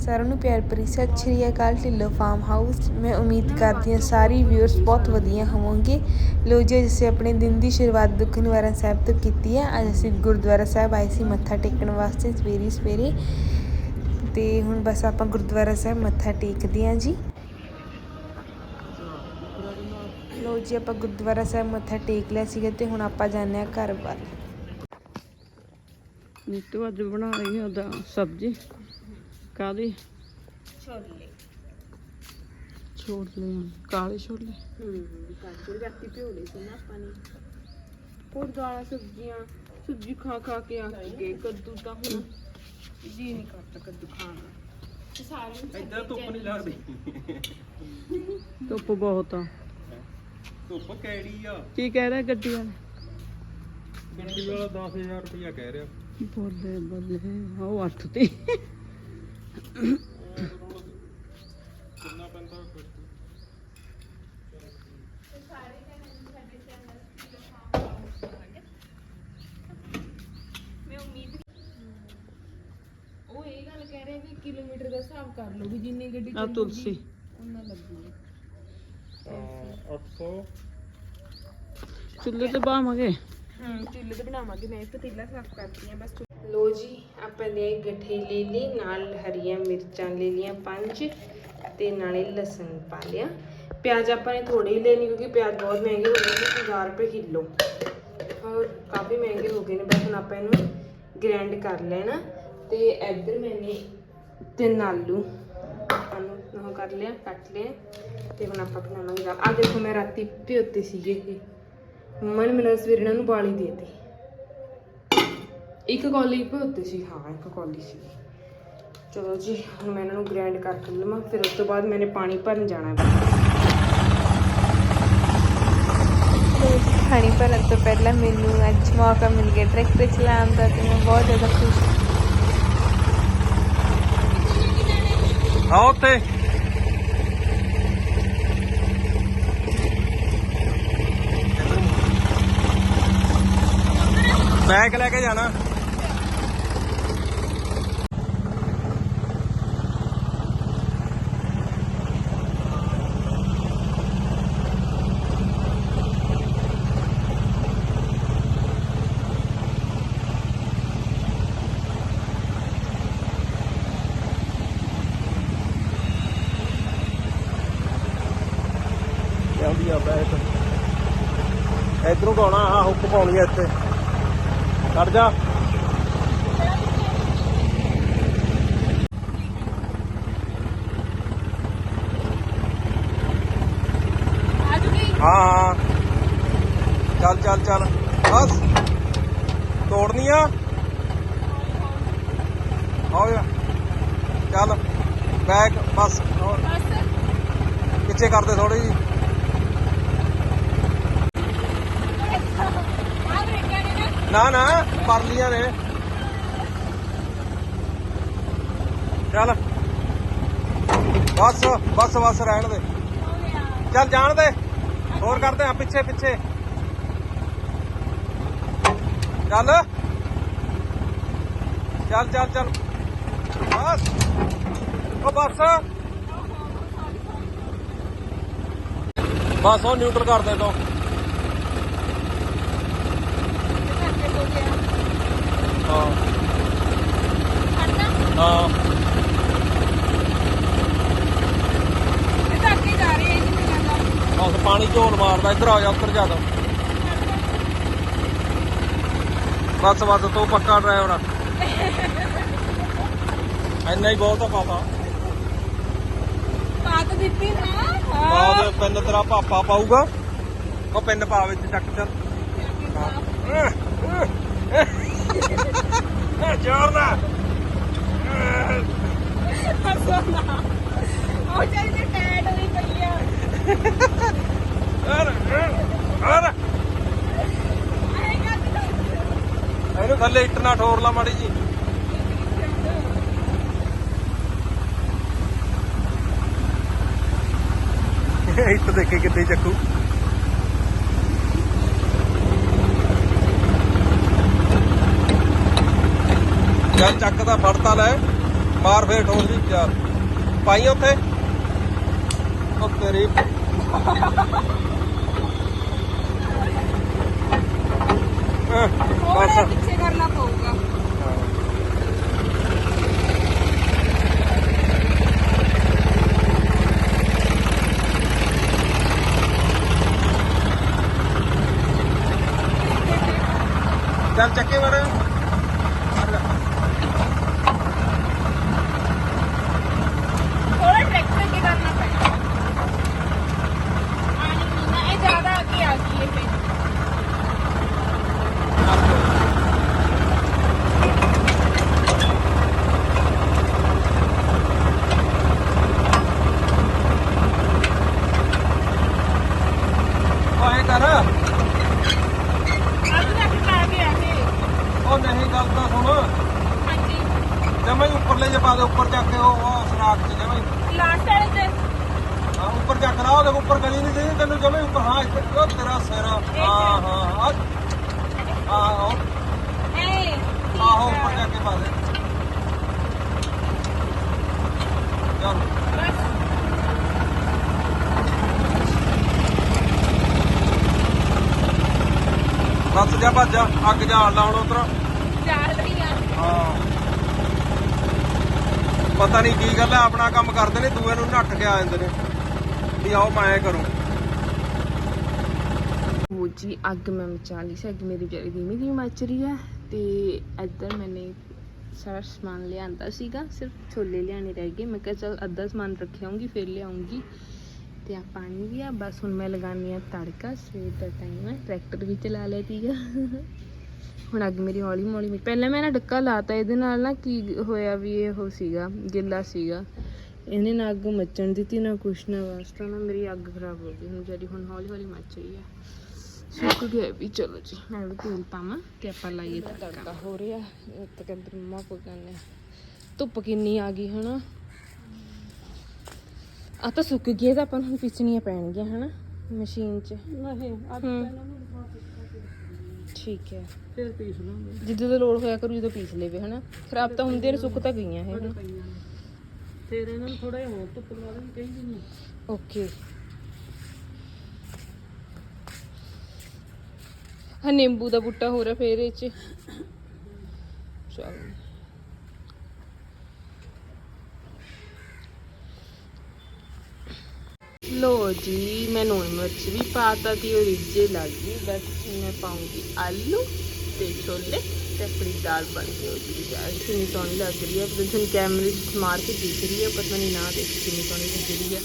ਸਾਰਿਆਂ ਨੂੰ ਪਿਆਰ ਭਰੀ ਸਤਿ ਸ਼੍ਰੀ ਅਕਾਲ ਢਿੱਲੋਂ ਫਾਰਮ ਹਾਊਸ ਮੈਂ ਉਮੀਦ ਕਰਦੀ ਹਾਂ ਸਾਰੀ ਵਿਊਅਰਸ ਬਹੁਤ ਵਧੀਆ ਹੋਵੋਗੇ। ਲੋ ਜੀ ਅਸੀਂ ਆਪਣੇ ਦਿਨ ਦੀ ਸ਼ੁਰੂਆਤ ਦੁੱਖ ਨਿਵਾਰਨ ਸਾਹਿਬ ਤੋਂ ਕੀਤੀ ਹੈ। ਅੱਜ ਅਸੀਂ ਗੁਰਦੁਆਰਾ ਸਾਹਿਬ ਆਏ ਸੀ ਮੱਥਾ ਟੇਕਣ ਵਾਸਤੇ ਸਵੇਰੇ ਸਵੇਰੇ। ਤੇ ਹੁਣ ਬਸ ਆਪਾਂ ਗੁਰਦੁਆਰਾ ਸਾਹਿਬ ਮੱਥਾ ਟੇਕਦੇ ਹਾਂ ਜੀ। ਲੋ ਜੀ, ਆਪਾਂ ਗੁਰਦੁਆਰਾ ਸਾਹਿਬ ਮੱਥਾ ਟੇਕ ਲਿਆ ਸੀਗਾ ਤੇ ਹੁਣ ਆਪਾਂ ਜਾਂਦੇ ਹਾਂ ਘਰ ਵੱਲ। ਨੀਤੂ ਅੱਜ ਬਣਾ ਰਹੀ ਹੈ ਦਾ ਸਬਜ਼ੀ। ਕਾਦੀ ਛੋਲੇ। ਛੋਲੇ ਕਾਲੇ ਛੋਲੇ? ਹੂੰ ਕਾਂਚੇ ਰਾਤੀ ਭਿਓਲੇ ਸੀ ਨਾ ਆਪਾਂ ਨੇ। ਹੋਰ ਦਾਲਾਂ ਸਬਜ਼ੀਆਂ ਸਬਜ਼ੀ ਖਾ ਖਾ ਕੇ ਅੱਕ ਗਏ। ਕੱਦੂ ਤਾਂ ਹੁਣ ਜੀ ਨਹੀਂ ਕਰਦਾ ਕੱਦੂ ਖਾਣ ਦਾ ਸਾਰੇ ਇੱਧਰ ਧੁੱਪ ਨਹੀਂ ਲੱਗਦੀ ਧੁੱਪ ਬਹੁਤ ਆ। ਧੁੱਪ ਕਿਹੜੀ ਆ? ਕੀ ਕਹਿ ਰਿਹਾ ਗੱਡੀ ਵਾਲਾ ਗੱਡੀ ਵਾਲਾ 10000 ਰੁਪਇਆ ਕਹਿ ਰਿਹਾ। ਬੋਲੇ ਬੋਲੇ। ਉਹ ਅੱਠ ਤੇ। ਕਿੰਨਾ ਪੈਂਦਾ ਉਹ ਇਹ ਗੱਲ ਕਹਿ ਰਿਹਾ ਵੀ ਕਿਲੋਮੀਟਰ ਦਾ ਹਿਸਾਬ ਕਰ ਲਓ ਵੀ ਜਿੰਨੀ ਗੱਡੀ ਆ ਤੁਲਸੀ। ਉਹਨਾਂ ਲੱਗੂਗੀ। 800 ਚੁੱਲ੍ਹੇ ਤੇ ਬਾਵਾਂਗੇ। ਹਮ ਚੁੱਲ੍ਹੇ ਤੇ ਬਣਾਵਾਂਗੇ। ਮੈਂ ਪਤੀਲਾ ਸਾਫ਼ ਕਰਦੀ ਆ ਬਸ ਲੋ ਜੀ, ਆਪਾਂ ਨੇ ਗੱਠੇ ਲੈ ਲਈ ਨਾਲ ਹਰੀਆਂ ਮਿਰਚਾਂ ਲੈ ਲਈਆਂ ਪੰਜ ਤੇ ਨਾਲੇ ਲਸਣ ਪਾ ਲਿਆ। ਪਿਆਜ਼ ਆਪਾਂ ਨੇ ਥੋੜੇ ਹੀ ਲੈਣੀ ਕਿਉਂਕਿ ਪਿਆਜ਼ ਬਹੁਤ ਮਹਿੰਗੇ ਹੋ ਗਏ ਨੇ 1000 ਰੁਪਏ ਕਿਲੋ। ਔਰ ਕਾਫੀ ਮਹਿੰਗੇ ਹੋ ਗਏ ਨੇ, ਬਸ ਹੁਣ ਆਪਾਂ ਇਹਨੂੰ ਗ੍ਰਾਈਂਡ ਕਰ ਲੈਣਾ ਤੇ ਇੱਧਰ ਮੈਨੇ ਤਿੰਨ ਆਲੂ ਆਪਾਂ ਨੂੰ ਉਹ ਕਰ ਲਿਆ, ਕੱਟ ਲਿਆ ਤੇ ਹੁਣ ਆਪਾਂ ਬਣਾਵਾਂਗੇ ਦਾਲ ਆ ਦੇਖੋ ਮੈਂ ਰਾਤੀ ਭਿਓਤੇ ਸੀਗੇ ਇਹ। ਮੰਮਾ ਮੈਨੂੰ ਸਵੇਰੇ ਇਹਨਾਂ ਨੂੰ ਬਾਲੀ ਦੇਤੀ। ਇੱਕ ਕੌਲੀ ਭਿਓਤੇ ਸੀ ਹਾਂ ਇੱਕ ਕੌਲੀ ਸੀ। ਚਲੋ ਜੀ ਹੁਣ ਮੈਂ ਇਹਨਾਂ ਨੂੰ ਗ੍ਰਾਈਂਡ ਕਰਕੇ ਲਵਾਂ ਫਿਰ ਉਸ ਤੋਂ ਬਾਅਦ ਮੈਨੇ ਪਾਣੀ ਭਰਨ ਜਾਣਾ ਹੈ ਪਾਣੀ ਭਰਨ ਤੋਂ ਪਹਿਲਾਂ ਮੈਨੂੰ ਅੱਜ ਮੌਕਾ ਮਿਲ ਗਿਆ ਟਰੈਕਟਰ ਚਲਾਉਣ ਦਾ ਤੇ ਮੈਂ ਬਹੁਤ ਜ਼ਿਆਦਾ ਖੁਸ਼ ਹਾਂ। ਆ ਉੱਥੇ ਬੈਗ ਲੈ ਕੇ ਜਾਣਾ ਆਉਂਦੀ ਆ ਬੈਗ ਇਧਰੋਂ ਪਾਉਣਾ ਆ ਹੁੱਕ ਪਾਉਣੀ ਆ ਇੱਥੇ। ਕੱਢ ਜਾ। ਹਾਂ ਹਾਂ। ਚੱਲ ਚੱਲ ਚੱਲ। ਬਸ। ਤੋੜਨੀ ਆ। ਹੋ ਗਿਆ ਚੱਲ। ਬੈਗ ਬਸ। ਹੋਰ। ਪਿੱਛੇ ਕਰਦੇ ਥੋੜੀ ਜੀ ਨਾ ਨਾ ਪਰ ਨੇ। ਚੱਲ। ਬਸ ਬਸ ਬਸ, ਰਹਿਣ ਦੇ। ਚੱਲ, ਜਾਣ ਦੇ। ਹੋਰ ਕਰਦੇ ਆ, ਪਿੱਛੇ ਪਿੱਛੇ। ਚੱਲ। ਚੱਲ ਚੱਲ ਚੱਲ। ਬਸ। ਉਹ ਬਸ। ਬਸ, ਉਹ ਨਿਊਟਰਲ ਕਰਦੇ ਤੋਂ। ਹਾਂ। ਹਾਂ। ਬਸ ਪਾਣੀ ਝੋਲ ਮਾਰਦਾ ਇੱਧਰ ਆ ਜਾ ਉੱਤਰ ਜਾ ਤਾ। ਬਸ ਬਸ ਤੂੰ ਪੱਕਾ ਡਰਾਈਵਰ ਆ। ਇੰਨਾ ਹੀ ਬਹੁਤ ਆ ਪਾਪਾ ਪਾਤ ਦਿੱਤੀ ਨਾ ਬਾਅਦ ਪਿੰਨ ਤੇਰਾ ਪਾਪਾ ਪਾਊਗਾ। ਉਹ ਪਿੰਨ ਪਾ ਵਿੱਚ ਚੱਕ ਚੱਲ। ਇਹਨੂੰ ਥੱਲੇ ਇੱਟ ਨਾ ਠੋਰ ਲਾ ਮਾੜੀ ਜੀ। ਇੱਟ ਦੇਖੇ ਕਿੱਦੇ ਚੱਕੂ। ਚੱਲ ਚੱਕ ਦਾ ਫੜਤਾ ਲੈ। ਮਾਰ ਫੇਰ ਠੋਸ ਵੀ ਚਾਰ ਪਾਈ ਉੱਥੇ। ਉਹ ਤੇਰੀ ਹਾਂ, ਬਸ। ਪਿੱਛੇ ਕਰਨਾ ਪਊਗਾ। ਚੱਲ ਚੱਕੇ ਵੜ ਥੋੜਾ ਟਰੈਕਟਰ ਅੱਗੇ ਕਰਨਾ ਪੈਣਾ ਆਣੀ ਨਹੀਂ ਨਾ ਇਹ ਜ਼ਿਆਦਾ ਅੱਗੇ ਆ ਗਈ ਹੈ ਫਿਰ ਆਏ ਕਰ ਅੱਜ ਤੱਕ ਕਰ ਗਿਆ ਇਹ ਉਹ ਨਹੀਂ ਗੱਲ ਤਾਂ ਸੁਣ ਹਾਂਜੀ ਜਮੇ ਉੱਪਰਲੇ ਜੇ ਪਾ ਦੇ ਉੱਪਰ ਚੱਕ ਕੇ ਉਹ ਉਹ ਸਰਾਖ ਚ ਜਮੇ ਲਾਸਟ ਵਾਲੇ ਤੇ ਹਾਂ ਉੱਪਰ ਚੱਕ ਲਾ ਉਹਦੇ ਉੱਪਰ ਗਲੀ ਨਹੀਂ ਦੇ ਤੈਨੂੰ ਜਮੇ ਉੱਪਰ ਹਾਂ ਇੱਥੇ ਉਹ ਤੇਰਾ ਸਿਰ ਹਾਂ ਹਾਂ ਹਾਂ ਆਹ ਐ ਆਹੋ ਉੱਪਰ ਜਾ ਕੇ ਪਾ ਦੇ ਚੱਲ ਬਸ ਜਾ ਭੱਜ ਜਾ ਅੱਗ ਜਾਣ ਲਾ ਹੁਣ ਉਧਰ। ਚਾਰ ਲੜੀਆਂ ਹਾਂ। ਪਤਾ ਨਹੀਂ ਕੀ ਗੱਲ ਹੈ ਆਪਣਾ ਕੰਮ ਕਰਦੇ ਨੇ ਦੂਏ ਨੂੰ ਨੱਠ ਕੇ ਆ ਜਾਂਦੇ ਨੇ। ਵੀ ਆਓ ਮੈਂ ਕਰੂੰ। ਉਹ ਜੀ ਅੱਗ ਮੈਂ ਮਚਾ ਲਈ ਸੀ ਅੱਗ ਮੇਰੀ ਵਿਚਾਰੀ ਧੀਮੀ ਧੀਮੀ ਮਚ ਰਹੀ ਹੈ ਤੇ ਇੱਧਰ ਮੈਨੇ ਸਾਰਾ ਸਮਾਨ ਲਿਆਂਦਾ ਸੀਗਾ, ਸਿਰਫ ਛੋਲੇ ਲਿਆਣੇ ਰਹਿ ਗਏ। ਮੈਂ ਕਿਹਾ ਚਲ ਅੱਧਾ ਸਮਾਨ ਰੱਖਿਆਉਂਗੀ ਫਿਰ ਲਿਆਉਂਗੀ ਤੇ ਆ ਪਾਣੀ ਵੀ ਆ, ਬਸ ਹੁਣ ਮੈਂ ਲਗਾਉਣੀ ਆ ਤੜਕਾ, ਸਵੇਰ ਦਾ ਟਾਈਮ ਹੈ ਟਰੈਕਟਰ ਵੀ ਚਲਾ ਲਿਆ ਸੀਗਾ। ਹੁਣ ਅੱਗ ਮੇਰੀ ਹੌਲੀ ਹੌਲੀ ਪਹਿਲਾਂ ਮੈਂ ਨਾ ਡੱਕਾ ਲਾਤਾ, ਇਹਦੇ ਨਾਲ ਨਾ ਕੀ ਹੋਇਆ ਵੀ ਇਹ ਉਹ ਸੀਗਾ, ਗਿੱਲਾ ਸੀਗਾ। ਇਹਨੇ ਨਾ ਅੱਗ ਮੱਚਣ ਦਿੱਤੀ, ਨਾ ਕੁਛ, ਨਾ ਵਾਸਤਾ, ਨਾ ਮੇਰੀ ਅੱਗ ਖਰਾਬ ਹੋ ਗਈ। ਹੁਣ ਜਿਹੜੀ ਹੁਣ ਹੌਲੀ ਹੌਲੀ ਮੱਚ ਰਹੀ ਆ। ਸੁੱਕ ਗਿਆ ਵੀ ਚਲੋ ਜੀ ਮੈਂ ਵੀ ਤੇਲ ਪਾਵਾਂ ਤੇ ਆਪਾਂ ਲਾਈਏ ਤੜਕਾ ਹੋ ਰਿਹਾ ਤੇ ਕਹਿੰਦੇ ਮੰਮਾ ਕੋ ਕਹਿੰਦੇ ਧੁੱਪ ਕਿੰਨੀ ਆ ਗਈ ਹਨਾ ਆ ਤਾਂ ਸੁੱਕ ਗਈ ਤਾਂ ਆਪਾਂ ਨੂੰ ਹੁਣ ਪਿਸਣੀਆਂ ਪੈਣਗੀਆਂ ਹਨਾ ਮਸ਼ੀਨ 'ਚ ਨਹੀਂ ਅੱਜ ਹੂੰ ਠੀਕ ਹੈ ਫਿਰ ਪੀਸ ਲਾਂਗੇ ਜਿੱਦੋਂ ਦਾ ਲੋੜ ਹੋਇਆ ਕਰੂ ਜਦੋਂ ਪੀਸ ਲੇਵੇ ਹਨਾ ਖਰਾਬ ਤਾਂ ਹੁੰਦੇ ਨੇ ਸੁੱਕ ਤਾਂ ਗਈਆਂ ਇਹ ਫਿਰ ਇਹਨਾਂ ਨੂੰ ਥੋੜਾ ਜਿਹਾ ਹੋਰ ਧੁੱਪ ਲਾ ਦੇਣੀ ਚਾਹੀਦੀ ਨਹੀਂ ਓਕੇ ਹਾਂ, ਨਿੰਬੂ ਦਾ ਬੂਟਾ ਹੋ ਰਿਹਾ ਫੇਰ ਇਹ ਚ। ਚਲ। ਲੋ ਜੀ, ਮੈਂ ਨੂਣ ਮਿਰਚ ਵੀ ਪਾਤਾ ਤੀ ਉਹ ਰਿੱਝੇ ਲੱਗ ਗਈ, ਬਸ ਮੈਂ ਪਾਉਂਗੀ ਆਲੂ ਤੇ ਛੋਲੇ ਤੇ ਆਪਣੀ ਦਾਲ ਬਣ ਕੇ ਹੋ ਜੂਗੀ ਯਾਰ ਕਿੰਨੀ ਸੋਹਣੀ ਲੱਗ ਰਹੀ ਹੈ। ਪਰ ਤੁਹਾਨੂੰ ਕੈਮਰੇ 'ਚ ਮਾਰ ਕੇ ਦਿਖ ਰਹੀ ਹੈ ਪਰ ਨਹੀਂ ਨਾ ਦੇਖ ਕਿੰਨੀ ਸੋਹਣੀ ਦਿਖ ਰਹੀ ਹੈ।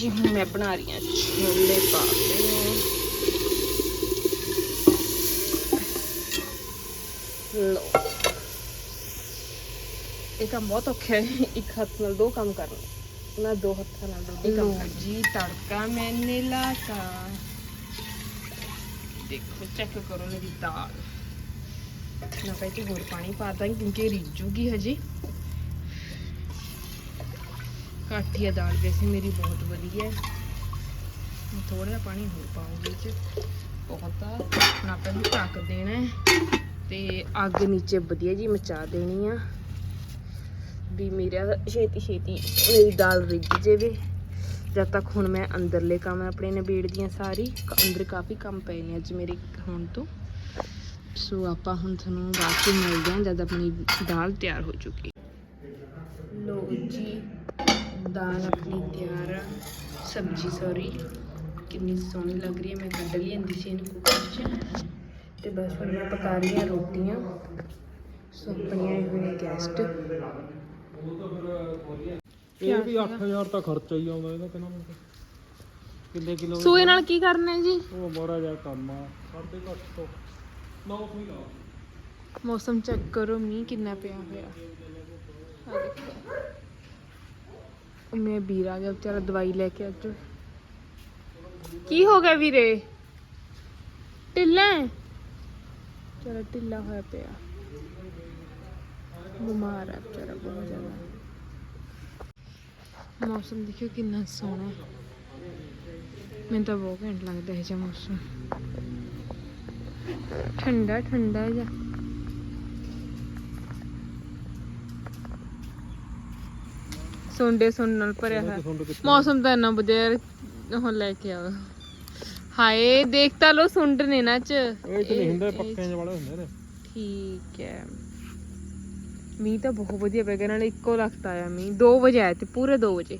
ਲੋ ਜੀ ਹੁਣ ਮੈਂ ਬਣਾ ਰਹੀ ਹਾਂ ਛੋਲੇ ਪਾ ਕੇ ਲੋ ਇਹ ਕੰਮ ਬਹੁਤ ਔਖਾ ਹੈ ਇੱਕ ਹੱਥ ਨਾਲ ਦੋ ਕੰਮ ਕਰਨਾ ਨਾ ਦੋ ਹੱਥਾਂ ਨਾਲ ਦੋ ਕੰਮ ਕਰਨਾ ਜੀ ਤੜਕਾ ਮੈਨੇ ਲਾਤਾ ਦੇਖੋ ਚੈੱਕ ਕਰੋ ਮੇਰੀ ਦਾਲ ਨਾ ਪਹਿਲੇ ਹੋਰ ਪਾਣੀ ਪਾਤਾ ਕਿਉਂਕਿ ਇਹ ਰਿੱਝੂਗੀ ਦਾਲ ਵੈਸੇ ਮੇਰੀ ਬਹੁਤ ਵਧੀਆ ਹੈ। ਥੋੜਾ ਜਿਹਾ ਪਾਣੀ ਹੋਰ ਪਾਉਂਗੀ ਇਹ ਚ ਬਹੁਤ ਆ। ਹੁਣ ਆਪਾਂ ਨੂੰ ਢੱਕ ਦੇਣਾ ਹੈ। ਤੇ ਅੱਗ ਨੀਚੇ ਵਧੀਆ ਜੀ ਮਚਾ ਦੇਣੀ ਆ। ਵੀ ਮੇਰਾ ਛੇਤੀ ਛੇਤੀ ਮੇਰੀ ਦਾਲ ਰਿੱਝ ਜਾਵੇ। ਜਦ ਤੱਕ ਹੁਣ ਮੈਂ ਅੰਦਰਲੇ ਕੰਮ ਆਪਣੇ ਨਿਬੇੜਦੀਆਂ ਸਾਰੀ ਅੰਦਰ ਕਾਫੀ ਕੰਮ ਪਏ ਨੇ ਅੱਜ ਮੇਰੇ ਹੁਣ ਤੋਂ। ਸੋ ਆਪਾਂ ਹੁਣ ਤੁਹਾਨੂੰ ਬਾਅਦ ਚ ਮਿਲਦੇ ਹਾਂ ਜਦ ਆਪਣੀ ਦਾਲ ਤਿਆਰ ਹੋ ਚੁੱਕੀ ਲੋ ਜੀ। ਦਾਲ ਆਪਣੀ ਤਿਆਰ ਆ ਸਬਜੀ ਸੌਰੀ ਕਿੰਨੀ ਸੋਹਣੀ ਲੱਗ ਰਹੀ ਹੈ ਮੈਂ ਕੱਢ ਲਈ ਅੰਦੀ ਸੀ ਇਹਨੂੰ ਕੁੱਕਰ 'ਚ। ਤੇ ਬਸ ਹੁਣ ਮੈਂ ਪਕਾ ਰਹੀ ਹਾਂ ਰੋਟੀਆਂ ਸੋ ਆਪਣੀਆਂ ਆਏ ਹੋਏ ਗੈਸਟ ਇਹ ਵੀ 8000 ਤਾਂ ਖਰਚਾ ਹੀ ਆਉਂਦਾ ਇਹਦਾ ਕਿੰਨਾ ਕਿੰਨੇ ਕਿਲੋ ਸੂਏ ਨਾਲ ਕੀ ਕਰਨਾ ਹੈ ਜੀ? ਉਹ ਬੜਾ ਜਿਹਾ ਕੰਮ ਆ ਕਰਦੇ ਘੱਟ ਤੋਂ। 900 ਹੀ ਲਾ ਮੌਸਮ ਚੈੱਕ ਕਰੋ ਮੀਂਹ ਕਿੰਨਾ ਪਿਆ ਹੋਇਆ। ਆ ਦੇਖੋ। ਮੈਂ ਵੀਰ ਆ ਗਿਆ ਵਿਚਾਰਾ ਦਵਾਈ ਲੈ ਕੇ ਅੱਜ। ਕੀ ਹੋ ਗਿਆ ਵੀਰੇ? ਢਿੱਲਾ ਚਲੋ ਢਿੱਲਾ ਹੋਇਆ ਪਿਆ। ਬਿਮਾਰ ਹੈ ਵਿਚਾਰਾ ਬਹੁਤ ਜ਼ਿਆਦਾ। ਮੌਸਮ ਦੇਖਿਓ ਕਿੰਨਾ ਸੋਹਣਾ। ਮੈਨੂੰ ਤਾਂ ਬਹੁਤ ਘੈਂਟ ਲੱਗਦਾ ਹੈ ਜਿਹਾ ਮੌਸਮ। ਠੰਡਾ ਠੰਡਾ ਜਿਹਾ। ਸੁੰਡੇ ਸੁਣ ਨਾਲ ਭਰਿਆ ਹੋਇਆ। ਮੌਸਮ ਤਾਂ ਇੰਨਾ ਵਧੀਆ ਉਹ ਲੈ ਕੇ ਆਵਾ ਹਾਏ ਦੇਖ ਤਾਂ ਲੋ ਸੁੰਡ ਨੇ ਨਾ ਚ। ਇਹ ਤੇ ਨਹੀਂ ਹੁੰਦੇ ਇਹ- ਪੱਕਿਆਂ ਜਿਹੇ ਵਾਲੇ ਹੁੰਦੇ ਨੇ। ਠੀਕ ਹੈ। ਮੀਂਹ ਤਾਂ ਬਹੁਤ ਵਧੀਆ ਪੈ ਗਿਆ ਨਾਲੇ ਇੱਕੋ ਲਖਤ ਆਇਆ ਮੀਂਹ 2 ਵਜੇ ਆਇਆ ਤੇ ਪੂਰੇ 2 ਵਜੇ।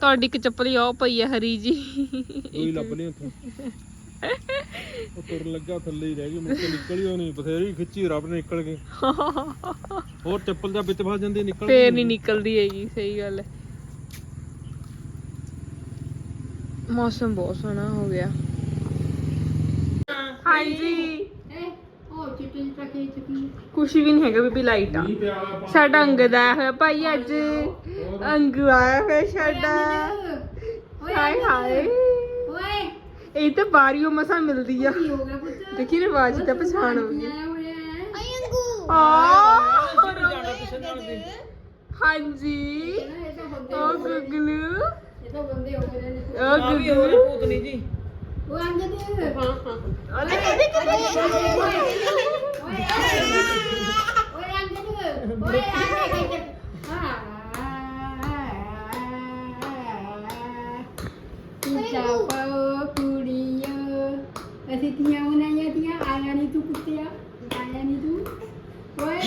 ਤੁਹਾਡੀ ਇੱਕ ਚੱਪਲ ਹੀ ਆਉ ਪਈ ਹੈ ਹਰੀ ਜੀ। ਕੋਈ ਲੱਭ ਲਈ ਉੱਥੋਂ। ਉਹ ਤੁਰਨ ਲੱਗਾ ਥੱਲੇ ਹੀ ਰਹਿ ਗਈ ਮੁੱਕ ਨਿਕਲ ਹੀ ਉਹ ਨਹੀਂ ਬਥੇਰੀ ਖਿੱਚੀ ਰੱਬ ਨੇ ਨਿਕਲ ਗਈ। ਹੋਰ ਚੱਪਲ ਜਾਂ ਵਿੱਚ ਫਸ ਜਾਂਦੀ ਨਿਕਲ ਫੇਰ ਨਹੀਂ ਨਿਕਲਦੀ ਹੈਗੀ ਸਹੀ ਗੱਲ ਹੈ। ਮੌਸਮ ਬਹੁਤ ਸੋਹਣਾ ਹੋ ਗਿਆ। ਹਾਂਜੀ। ਕੁਛ ਵੀ ਨਹੀਂ ਹੈਗਾ ਬੀਬੀ ਲਾਈਟ ਆ। ਸਾਡਾ ਅੰਗ ਦਾ ਆਇਆ ਹੋਇਆ ਭਾਈ ਅੱਜ ਅੰਗ ਆਇਆ ਹੋਇਆ ਸਾਡਾ। ਹਾਏ ਹਾਏ। ਇਹ ਤਾਂ ਬਾਰੀਓ ਮਸਾ ਮਿਲਦੀ ਆ। ਦੇਖੀ ਨਾ ਆਵਾਜ਼ ਤਾਂ ਪਛਾਣ ਹੋ ਗਈ। ਆ। ਹਾਂਜੀ। ਉਹ ਗੁਗਲੂ ਉਹ ਗੁਗਲੂ ਭੂਤਨੀ ਜੀ ਅਸੀਂ ਤੀਆਂ ਬਣਾਈਆਂ ਤੀਆਂ ਆਇਆ ਨਹੀਂ ਤੂੰ ਕੁੱਤਿਆ ਆਇਆ ਨਹੀਂ ਤੂੰ। ਓਏ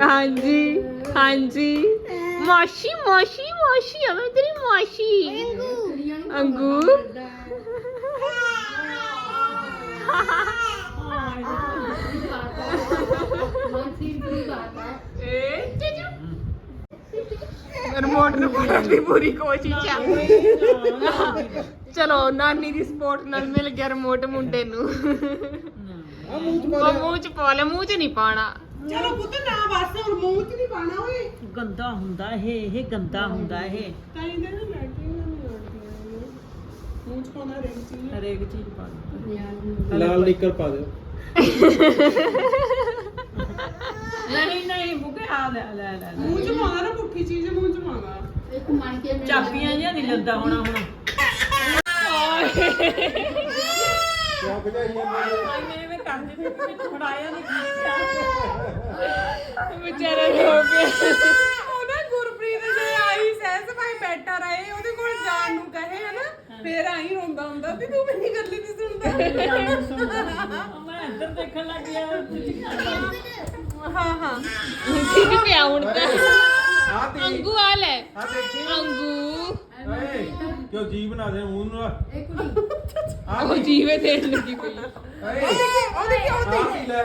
ਹਾਂਜੀ ਹਾਂਜੀ। ਮਾਸ਼ੀ ਮਾਸ਼ੀ ਮਾਸ਼ੀ ਆ ਮੈਂ ਤੇਰੀ ਮਾਸ਼ੀ। ਅੰਗੂ। ਰਿਮੋਟ ਨੂੰ ਫੜਨ ਦੀ ਪੂਰੀ ਕੋਸ਼ਿਸ਼ ਆ ਚਲੋ ਨਾਨੀ ਦੀ ਸਪੋਰਟ ਨਾਲ ਮਿਲ ਗਿਆ ਰਿਮੋਟ ਮੁੰਡੇ ਨੂੰ। ਉਹ ਮੂੰਹ ਚ ਪਾ ਲੈ ਮੂੰਹ ਚ ਨਹੀਂ ਪਾਣਾ। ਚਲੋ ਪੁੱਤ ਨਾ ਬਸ ਹੁਣ ਮੂੰਹ 'ਚ ਨਹੀਂ ਪਾਣਾ ਓਏ। ਗੰਦਾ ਹੁੰਦਾ ਇਹ ਇਹ ਗੰਦਾ ਹੁੰਦਾ ਇਹ। ਲੈਟਰਿੰਗ ਨਾਲ ਮੂੰਹ ਚ ਪਾਉਣਾ ਰੇਂਗ ਚੀਜ਼। ਹਰੇਕ ਚੀਜ਼ ਪਾ ਦਿੰਦਾ ਲਾਲ ਨਿੱਕਰ ਪਾ ਦਿਓ। ਨਹੀਂ ਨਹੀਂ ਬੁਕੇ ਆ ਲੈ ਲੈ ਲੈ ਲੈ। ਮੂੰਹ ਚ ਪਾਉਣਾ ਨਾ ਪੁੱਠੀ ਚੀਜ਼ ਮੂੰਹ ਚ ਪਾਉਣਾ ਇੱਕ ਮਣ ਕੇ ਚਾਬੀਆਂ ਜਿਹਾ ਨਹੀਂ ਲੱਦਾ ਹੋਣਾ ਹੁਣ। ਕਿਆ ਭਜਾਈ ਜਾਂਦੀ ਮੇਰੇ ਵਿੱਚ ਕਰ ਦਿੱਤੇ ਤੇ ਫੜਾਇਆ ਨਹੀਂ ਵਿਚਾਰਾ ਰੋ ਪਿਆ ਉਹ ਨਾ ਗੁਰਪ੍ਰੀਤ ਜੇ ਆਈ ਸਹਿਸ ਭਾਈ ਬੈਠਾ ਰਹੇ ਉਹਦੇ ਕੋਲ ਜਾਣ ਨੂੰ ਕਹੇ ਹਨਾ ਫੇਰ ਆਈ ਰੋਂਦਾ ਹੁੰਦਾ ਵੀ ਤੂੰ ਮੇਰੀ ਗੱਲ ਨਹੀਂ ਸੁਣਦਾ ਮੈਂ ਇੱਧਰ ਦੇਖਣ ਲੱਗ ਗਿਆ ਹਾਂ ਹਾਂ ਠੀਕ ਪਿਆ ਹੁਣ ਤਾਂ ਅੰਗੂ। ਆ ਲੈ ਅੰਗੂ। ਓਏ ਕਿਉਂ ਜੀ ਬਣਾ ਦੇ ਮੂੰਹ ਨੂੰ? ਆ ਉਹ ਜੀਵੇ ਦੇਣ ਲੱਗੀ ਪਈ ਓਏ ਉਹਦੇ ਕੀ ਆ ਤੀ? ਲੈ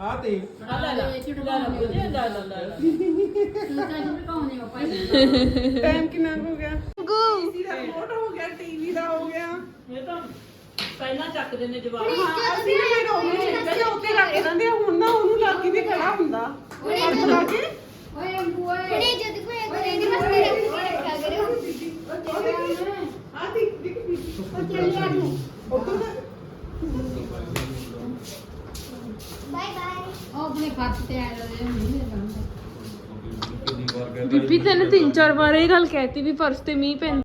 ਆ ਤੀ ਆ ਲੈ ਲੈ ਲੈ ਲੈ ਲੈ ਲੈ ਲੈ ਲੈ। ਟਾਈਮ ਕਿੰਨਾ ਕੁ ਹੋ ਗਿਆ? ਟੀਵੀ ਦਾ ਰਿਮੋਟ ਹੋ ਗਿਆ ਟੀਵੀ ਦਾ ਹੋ ਗਿਆ। ਇਹ ਤਾਂ ਪਹਿਲਾਂ ਚੱਕਦੇ ਨੇ ਜਵਾਬ। ਹਾਂ ਅਸੀਂ ਵੀ ਫਿਰ ਉਹਨੂੰ ਉੱਤੇ ਰੱਖ ਦਿੰਦੇ ਆ, ਹੁਣ ਨਾ ਉਹਨੂੰ ਲਾਗੀ ਵੀ ਖੜਾ ਹੁੰਦਾ। ਹੱਥ ਲਾ ਕੇ। ਓਏ ਅੰਗੂ ਓਏ ਜਦ ਕੋਈ ਅਗਰੇ ਦੀ ਮਸਤੀ ਬੀਬੀ ਤੈਨੂੰ ਤਿੰਨ ਚਾਰ ਵਾਰ ਇਹ ਗੱਲ ਕਹਿਤੀ ਵੀ ਫਰਸ਼ ਤੇ ਮੀਂਹ ਪੈਂਦਾ